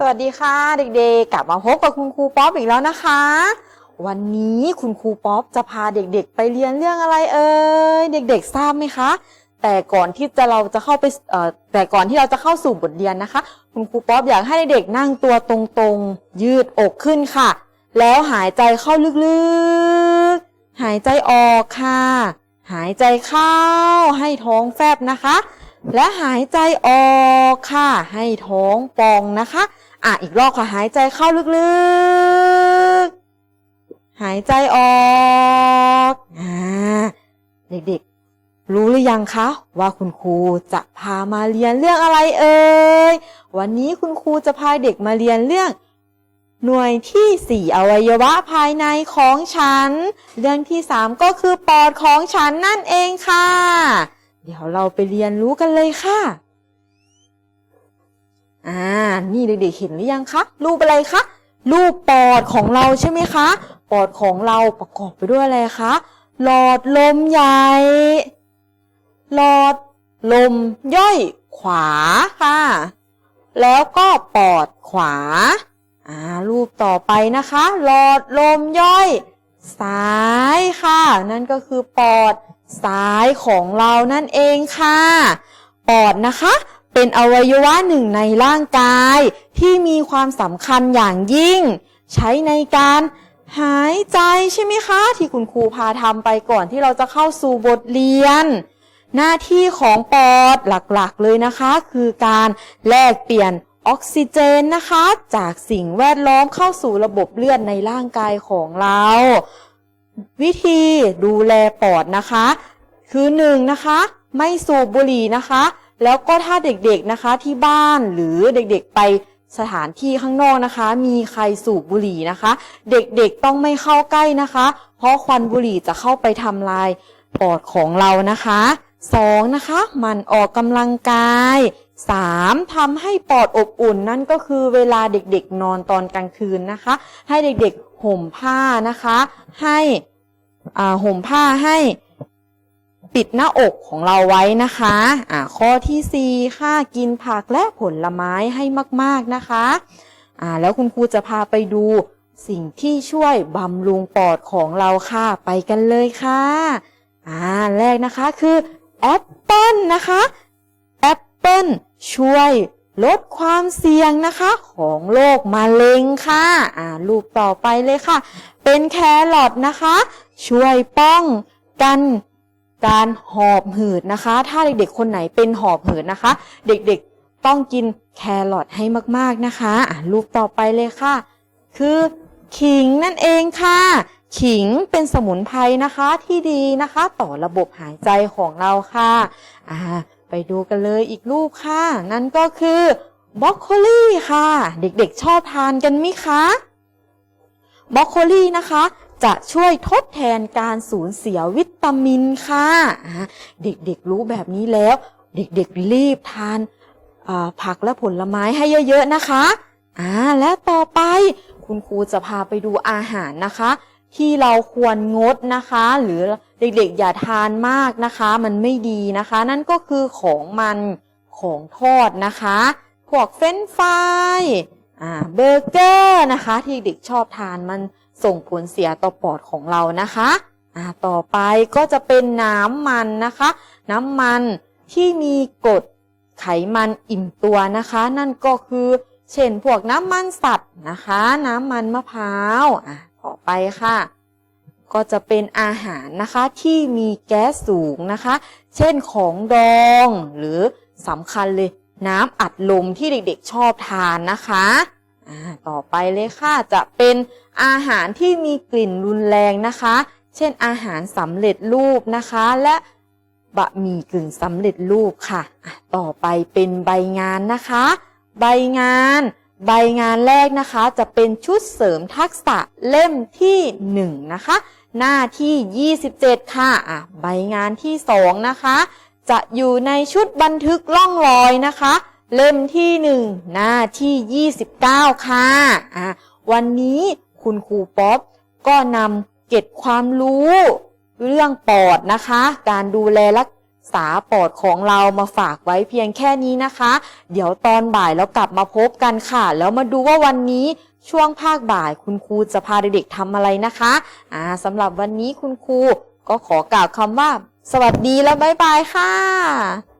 สวัสดีค่ะเด็กๆ กลับมาพบกับคุณครูป๊อปอีกแล้วนะคะ วันนี้คุณครูป๊อปจะพาเด็กๆ ไปเรียนเรื่องอะไรเอ่ยเด็กๆ ทราบไหมคะ แต่ก่อนที่จะเราจะเข้าไปแต่ก่อนที่เราจะเข้าสู่บทเรียนนะคะ คุณครูป๊อปอยากให้เด็กๆนั่งตัวตรงๆ ยืดอกขึ้นค่ะ แล้วหายใจเข้าลึกๆ หายใจออกค่ะ หายใจเข้าให้ท้องแฟบนะคะ และหายใจออกค่ะ ให้ท้องปองนะคะ อะอีกรอบค่ะหายใจเข้าลึกๆ หายใจออกอ่าเด็กๆ รู้หรือยังคะ ว่าคุณครูจะพามาเรียนเรื่องอะไรเอ่ยวันนี้คุณครูจะพาเด็กมาเรียนเรื่อง หน่วยที่สี่อวัยวะภายในของฉัน เรื่องที่สามก็คือปอดของฉันนั่นเองค่ะ เดี๋ยวเราไปเรียนรู้กันเลยค่ะ อ่า นี่เด็กๆเห็นหรือยังคะ รูปอะไรคะ รูปปอดของเราใช่ไหมคะ ปอดของเราประกอบไปด้วยอะไรคะ หลอดลมใหญ่ หลอดลมย่อยขวาค่ะ แล้วก็ปอดขวา อ่า รูปต่อไปนะคะ หลอดลมย่อยซ้ายค่ะ นั่นก็คือปอดซ้ายของเรานั่นเองค่ะ ปอดนะคะ เป็นอวัยวะหนึ่งในร่างกายที่มีความสำคัญอย่างยิ่ง ใช้ในการหายใจใช่ไหมคะ ที่คุณครูพาทำไปก่อนที่เราจะเข้าสู่บทเรียน หน้าที่ของปอดหลักๆ เลยนะคะ คือการแลกเปลี่ยนออกซิเจนนะคะ จากสิ่งแวดล้อมเข้าสู่ระบบเลือดในร่างกายของเรา วิธีดูแลปอดนะคะ คือหนึ่งนะคะ ไม่สูบบุหรี่นะคะ แล้วก็ถ้าเด็กๆนะคะที่บ้านหรือเด็กๆไปสถานที่ข้างนอกนะคะ มีใครสูบบุหรี่นะคะ เด็กๆต้องไม่เข้าใกล้นะคะ เพราะควันบุหรี่จะเข้าไปทำลายปอดของเรานะคะสองนะคะมันออกกำลังกายสามทำให้ปอดอบอุ่นนั่นก็คือเวลาเด็กๆนอนตอนกลางคืนนะคะ ให้เด็กๆห่มผ้านะคะ ให้อ่าห่มผ้าให้ ปิดหน้าอกของเราไว้นะคะอ่าข้อที่สี่ค่ะ กินผักและผลไม้ให้มาก ๆ นะคะอ่าแล้วคุณครูจะพาไปดูสิ่งที่ช่วยบำรุงปอดของเราค่ะ ไปกันเลยค่ะอ่าแรกนะคะคือแอปเปิลนะคะแอปเปิลช่วยลดความเสี่ยงนะคะของโรคมะเร็งค่ะอ่ารูปต่อไปเลยค่ะ เป็นแครอทนะคะ ช่วยป้องกัน การหอบหืดนะคะ ถ้าเด็กๆ คนไหนเป็นหอบหืดนะคะ เด็กๆต้องกินแครอทให้มากๆนะคะรูปต่อไปเลยค่ะ คือขิงนั่นเองค่ะ ขิงเป็นสมุนไพรนะคะที่ดีนะคะ ต่อระบบหายใจของเราค่ะอ่าไปดูกันเลยอีกรูปค่ะ นั่นก็คือบรอกโคลีค่ะ เด็กๆชอบทานกันไหมคะบรอกโคลีนะคะ จะช่วยทดแทนการสูญเสียวิตามินค่ะเด็กๆรู้แบบนี้แล้ว เด็กๆรีบทานผักและผลไม้ให้เยอะๆนะคะอ่าและต่อไปคุณครูจะพาไปดูอาหารนะคะ ที่เราควรงดนะคะ หรือเด็กๆอย่าทานมากนะคะ มันไม่ดีนะคะ นั่นก็คือของมันของทอดนะคะ พวกเฟรนฟรายเบอร์เกอร์นะคะ ที่เด็กชอบทานมัน ส่งผลเสียต่อปอดของเรานะคะอ่าต่อไปก็จะเป็นน้ำมันนะคะ น้ำมันที่มีกรดไขมันอิ่มตัวนะคะ นั่นก็คือเช่นพวกน้ำมันสัตว์นะคะ น้ำมันมะพร้าวอะต่อไปค่ะ ก็จะเป็นอาหารนะคะที่มีแก๊สสูงนะคะ เช่นของดองหรือสำคัญเลยน้ำอัดลมที่เด็กๆชอบทานนะคะ ต่อไปเลยค่ะจะเป็นอาหารที่มีกลิ่นรุนแรงนะคะ เช่นอาหารสำเร็จรูปนะคะ และบะหมี่กึ่งสำเร็จรูปค่ะ ต่อไปเป็นใบงานนะคะ ใบงาน ใบงานแรกนะคะ จะเป็นชุดเสริมทักษะเล่มที่ 1 นะคะ หน้าที่ 27 ค่ะอะใบงานที่ 2 นะคะ จะอยู่ในชุดบันทึกล่องรอยนะคะ เล่มที่1หน้าที่ 29 ค่ะอะ วันนี้คุณครูป๊อปก็นำเก็บความรู้เรื่องปอดนะคะ การดูแลรักษาปอดของเรามาฝากไว้เพียงแค่นี้นะคะ เดี๋ยวตอนบ่ายแล้วกลับมาพบกันค่ะ แล้วมาดูว่าวันนี้ช่วงภาคบ่ายคุณครูจะพาเด็กๆทำอะไรนะคะอ่าสำหรับวันนี้คุณครูก็ขอกล่าวคำว่า สวัสดีและบ๊ายบายค่ะ